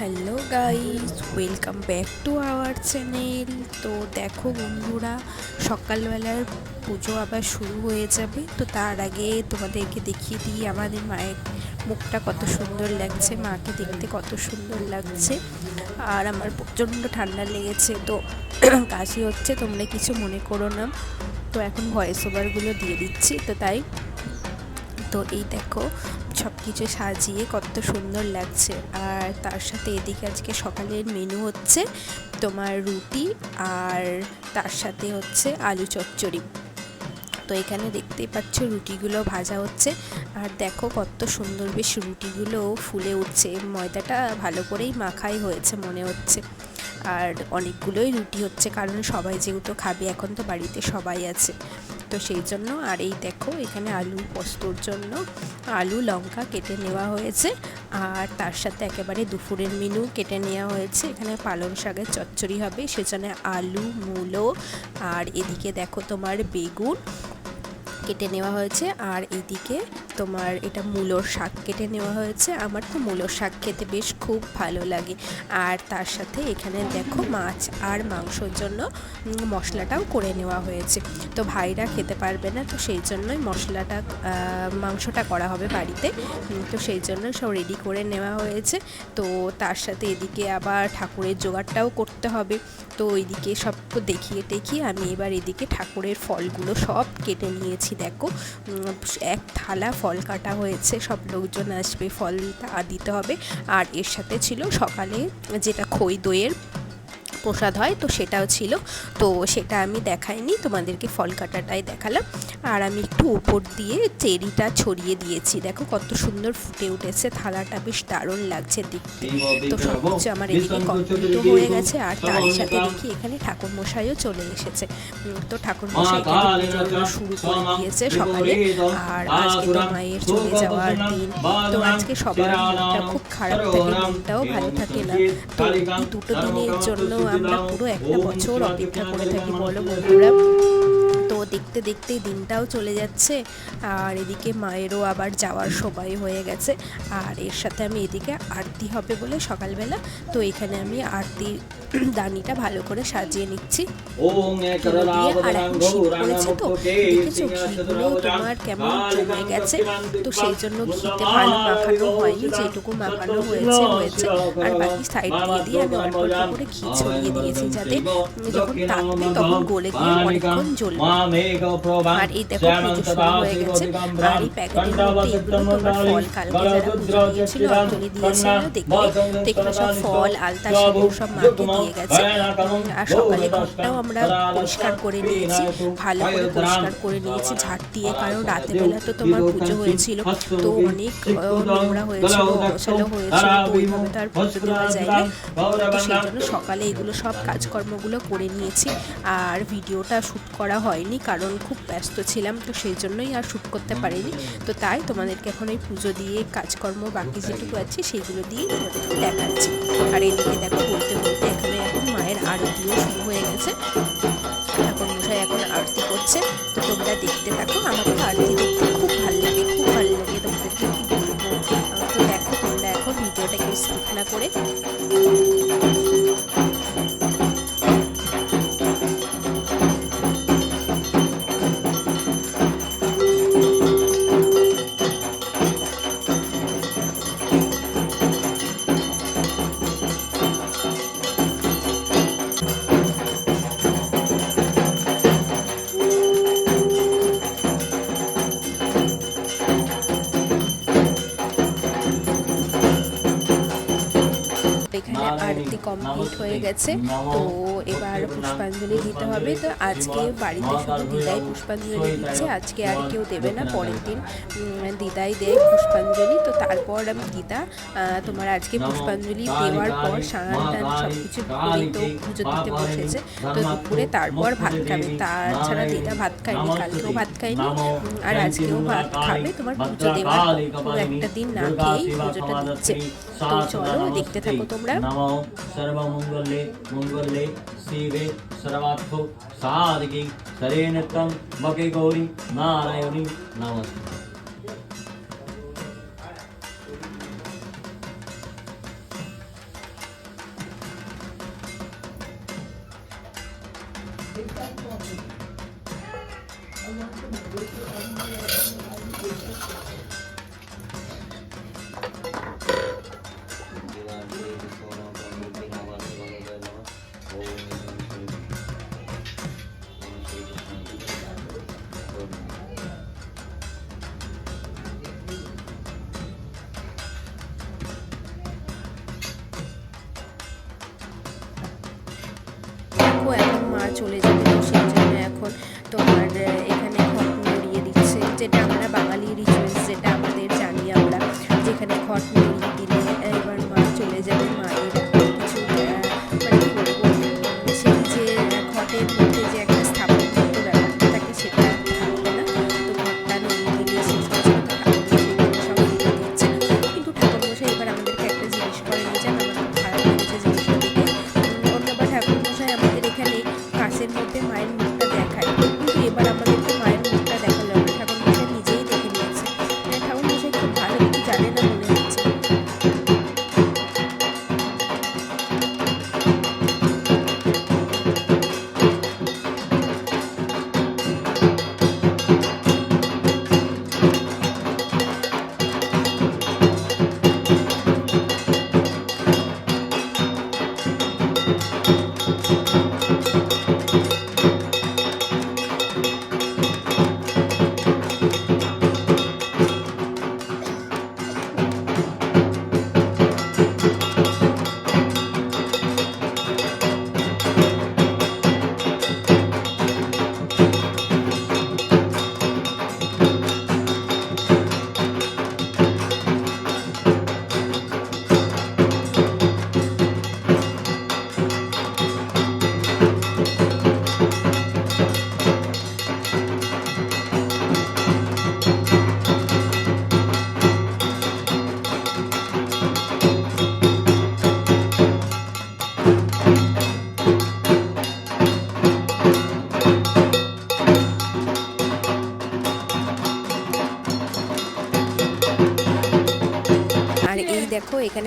Hello guys, welcome back to our channel. তো দেখো বন্ধুরা, সকালবেলার পুজো আবার শুরু হয়ে যাবে। তো তার আগে তোমাদেরকে দেখিয়ে দিই, আমাদের মায়ের মুখটা কত সুন্দর লাগছে, মাকে দেখতে কত সুন্দর লাগছে। আর আমার প্রচণ্ড ঠান্ডা লেগেছে, তো কাশি হচ্ছে, তোমরা কিছু মনে করো না। তো এখন ভয়েস ওভারগুলো দিয়ে দিচ্ছি, তো তাই তো এই দেখো সব কিছু সাজিয়ে কত সুন্দর লাগছে। আর তার সাথে এদিকে আজকে সকালের মেনু হচ্ছে তোমার রুটি আর তার সাথে হচ্ছে আলু চচ্চড়ি। তো এখানে দেখতেই পাচ্ছ রুটিগুলো ভাজা হচ্ছে। আর দেখো কত সুন্দর বেশ রুটিগুলো ফুলে উঠছে। ময়দাটা ভালো করেই মাখাই হয়েছে মনে হচ্ছে। আর অনেকগুলোই রুটি হচ্ছে, কারণ সবাই যেহেতু খাবে, এখন তো বাড়িতে সবাই আছে। তো সেই জন্য, আর এই দেখো এখানে আলু পোস্তর জন্য আলু, লঙ্কা কেটে নেওয়া হয়েছে। আর তার সাথে একেবারে দুপুরের মেনু কেটে নেওয়া হয়েছে। এখানে পালং শাকের চচ্চড়ি হবে, সেজন্য আলু, মূলো, আর এদিকে দেখো তোমার বেগুন। কেটে নেওয়া হয়েছে আর এদিকে তোমার এটা মূলোর শাক কেটে নেওয়া হয়েছে। আমার তো মূলোর শাক খেতে বেশ খুব ভালো লাগে। আর তার সাথে এখানে দেখো মাছ আর মাংসর জন্য মশলাটাও করে নেওয়া হয়েছে। তো ভাইরা খেতে পারবে না, তো সেই জন্যই মশলাটা মাংসটা করা হবে বাড়িতে। তো সেই জন্য সব রেডি করে নেওয়া হয়েছে। তো তার সাথে এদিকে আবার ঠাকুরের জোগাড়টাও করতে হবে। তো ওইদিকে সব দেখিয়ে টেখিয়ে আমি এবার এদিকে ঠাকুরের ফলগুলো সব কেটে নিয়েছি, দেখো। এক থালা ফল কাটা হয়েছে, সব লোকজন আসবে, ফল দিতে হবে। আর এর সাথে ছিল সকালে যেটা খই দইয়ের প্রসাদ হয় তো সেটাও ছিল। তো সেটা আমি দেখাইনি তোমাদেরকে ফল কাটাটাই দেখালাম। আর আমি একটু উপর দিয়ে চেরিটা ছড়িয়ে দিয়েছি। দেখো কত সুন্দর ফুটে উঠেছে থালাটা বেশ দারুণ লাগছে দেখতে। তো সব কিছু আমার এদিকে কমপ্লিট হয়ে গেছে আর তার সাথে দেখি এখানে ঠাকুর মশাইও চলে এসেছে। তো ঠাকুর মশাই শুরু করে দিয়েছে সকালে। আর আজকে তো মায়ের চলে যাওয়ার দিন। তো আজকে সবার মনটা খুব খারাপ থাকে মনটাও ভালো থাকে না। তো দুটো দিনের জন্য আমরা পুরো একটা বছর অপেক্ষা করে থাকি বলো বন্ধুরা। দেখতে দেখতে দিনটাও চলে যাচ্ছে। আর এদিকে মায়েরও আবার যাওয়ার সময় হয়ে গেছে। আর এর সাথে আমি এদিকে আরতি হবে বলে সকালবেলা। তো এখানে আমি আরতি দানিটা ভালো করে সাজিয়ে নিচ্ছি। আর এখন শীত পড়েছে তো? দেখেছ ঘিগুলো তোমার কেমন জমে গেছে? তো সেই জন্য ঘিতে ভালো মাখানো হয়নি যেটুকু মাখানো হয়েছে হয়েছে। আর বাকি সাইড দিয়ে দিয়ে আমি অল্প অল্প করে ঘি ছড়িয়ে দিয়েছি যাতে যখন তাকবে তখন গলে গিয়ে অনেকক্ষণ জ্বলবে। আর এই দেখো পুজো শুরু হয়ে গেছে। আর এই প্যাকেটের মধ্যে এগুলো তোমার ফল কালকে যারা পুজো দিয়েছিল অঞ্জলি দিয়েছিল দেখবে দেখবে সব ফল আলতা সব মাকে দিয়ে গেছে। আর সকালে ঘরটাও আমরা পরিষ্কার করে নিয়েছি ভালো করে পরিষ্কার করে নিয়েছি ঝাড় দিয়ে কারণ রাতের বেলা তো তোমার পুজো হয়েছিল তো অনেক নোংরা হয়েছিল হয়েছিল তো ওইভাবে তো আর পুজো দেওয়া যায় না তো সেই জন্য সকালে এগুলো সব কাজকর্মগুলো করে নিয়েছি আর ভিডিওটা শ্যুট করা হয়নি কারণ খুব ব্যস্ত ছিলাম, তো সেই জন্যই আর শ্যুট করতে পারিনি। তো তাই তোমাদেরকে এখন এই পুজো দিয়ে কাজকর্ম বাকি যেটুকু আছে সেইগুলো দিয়ে তোমাদেরকে দেখাচ্ছি। আর এদিকে দেখো, বলতে বলতে এখানে এখন মায়ের আরতিও শুরু হয়ে গেছে। এখন মশাই এখন আরতি করছে। তো তোমরা দেখতে থাকো, আমাকে আরতি দেখতে খুব ভালো লাগে, খুব ভালো লাগে তোমাদেরকে কি বলব? তো দেখো, তোমরা এখন ভিডিওটাকে স্কিপ না করে। কমপ্লিট হয়ে গেছে। তো এবার পুষ্পাঞ্জলি দিতে হবে। তো আজকে বাড়িতে শুধু দিদাই পুষ্পাঞ্জলি দিচ্ছে। আজকে আর কেউ দেবে না। পরের দিন দিদাই দেয় পুষ্পাঞ্জলি। তো তারপর আমি দিদা তোমার আজকে পুষ্পাঞ্জলি দেওয়ার পর সারান টান সব কিছু তো পুজো দিতে বসেছে। তো দুপুরে তারপর ভাত খাবে। তাছাড়া দিদা ভাত খায়নি। কালকেও ভাত খায়নি। আর আজকেও ভাত খাবে তোমার পুজো দেওয়ার একটা দিন না খেয়েই পুজোটা দিচ্ছে। তো চলো দেখতে থাকো তোমরা। सर्वमङ्गले मङ्गले शिवे सर्वात्थो साधकी सरे नित्यं मके गौरी नारायणी नमस्ते বাঙালি রিচুয়ালস যেটা আমাদের জানি আমরা যেখানে ঘট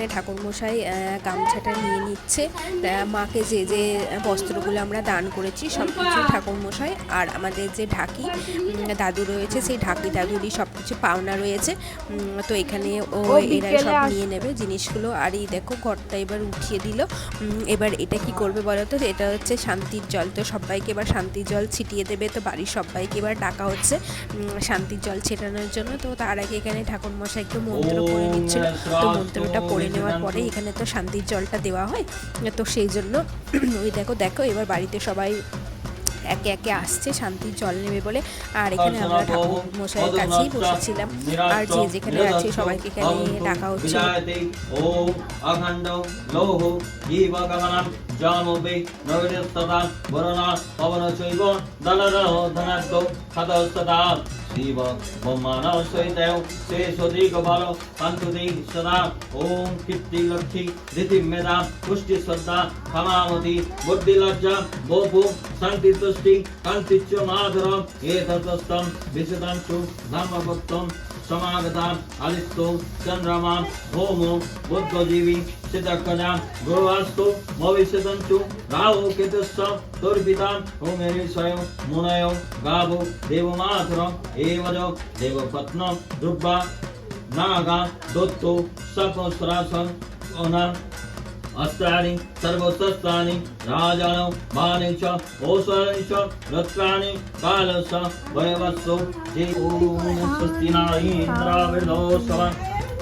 এখানে ঠাকুরমশাই গামছাটা নিয়ে নিচ্ছে। মাকে যে যে বস্ত্রগুলো আমরা দান করেছি সব কিছু ঠাকুরমশাই আর আমাদের যে ঢাকি দাদু রয়েছে সেই ঢাকি দাদুরই সব কিছু পাওনা রয়েছে। তো এখানে ও এরা সব নিয়ে নেবে জিনিসগুলো। আর এই দেখো ঘরটা এবার উঠিয়ে দিল। এবার এটা কি করবে বলো তো? এটা হচ্ছে শান্তির জল। তো সবাইকে এবার শান্তির জল ছিটিয়ে দেবে। তো বাড়ির সবাইকে এবার ডাকা হচ্ছে শান্তির জল ছেটানোর জন্য। তো তার আগে এখানে ঠাকুরমশাই একটু মন্ত্র পড়ে নিচ্ছিল। তো মন্ত্রটা পড়ে নেওয়ার পরে এখানে তো শান্তির জলটা দেওয়া হয় তো সেই জন্য ওই দেখো দেখো এবার বাড়িতে সবাই একে একে আসছে শান্তির জল নেবে বলে। আর এখানে আমরা ঠাকুর মশাইয়ের কাছেই বসেছিলাম। আর যে যেখানে আছে সবাইকে এখানে ডাকা হচ্ছে বরণা পবন চৈব ধনাদ্য शिव ब्रह्माणव सहितैव शेषोदिक बल अंतुदिक सदा ओम कीर्ति लक्ष्मी धृति मेधा, पुष्टि श्रद्धा क्षमावती बुद्धि लज्जा भोभु शांति तुष्टि कांति च माधुरम ये तत्स्तम विशदांशु धर्म भक्तम समागतां अलिस्तो चन्द्रमां होमो बुद्धजीवी सिद्धकजां गुरुवास्तु राहु राहो केतुस्तं तुर्पितां होमेरि स्वयं, मुनयो गावो देवमातरम् एवजो, देवपत्नं दुर्वा नागा, दोत्तो सपस्रासं अस्त्राणि सर्वशस्त्राणि राजानो बाणे च औषधानि च रत्नानि कालस्य वयवस्सु जे ॐ स्वस्ति न इन्द्राविर्दोषव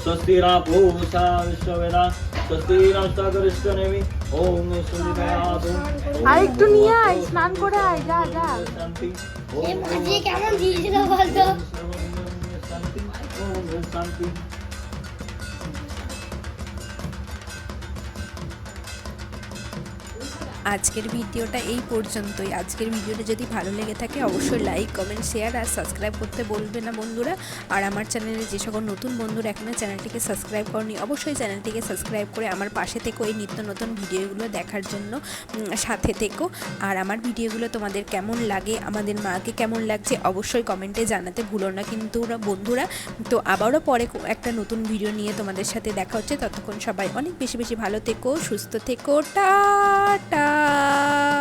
स्वस्ति पूषा विश्ववेदा स्वस्ति नष्टगरिष्ठनेमि ॐ सुविदयातु আর একটু নিয়ে আয় স্নান করে আয় যা যা শান্তি এ মাঝে কেমন দিয়েছিল বলতো শান্তি ওম শান্তি আজকের ভিডিওটা এই পর্যন্তই। আজকের ভিডিওটা যদি ভালো লেগে থাকে, অবশ্যই লাইক কমেন্ট শেয়ার আর সাবস্ক্রাইব করতে বলবে না বন্ধুরা। আর আমার চ্যানেলে যে সকল নতুন বন্ধুরা এখনও চ্যানেলটিকে সাবস্ক্রাইব করনি, অবশ্যই চ্যানেলটিকে সাবস্ক্রাইব করে আমার পাশে থেকো এই নিত্য নতুন ভিডিওগুলো দেখার জন্য সাথে থেকো। আর আমার ভিডিওগুলো তোমাদের কেমন লাগে, আমাদের মাকে কেমন লাগছে, অবশ্যই কমেন্টে জানাতে ভুলো না কিন্তু বন্ধুরা। তো আবারও পরে একটা নতুন ভিডিও নিয়ে তোমাদের সাথে দেখা হচ্ছে। ততক্ষণ সবাই অনেক বেশি বেশি ভালো থেকো, সুস্থ থেকো। টাটা! Bye.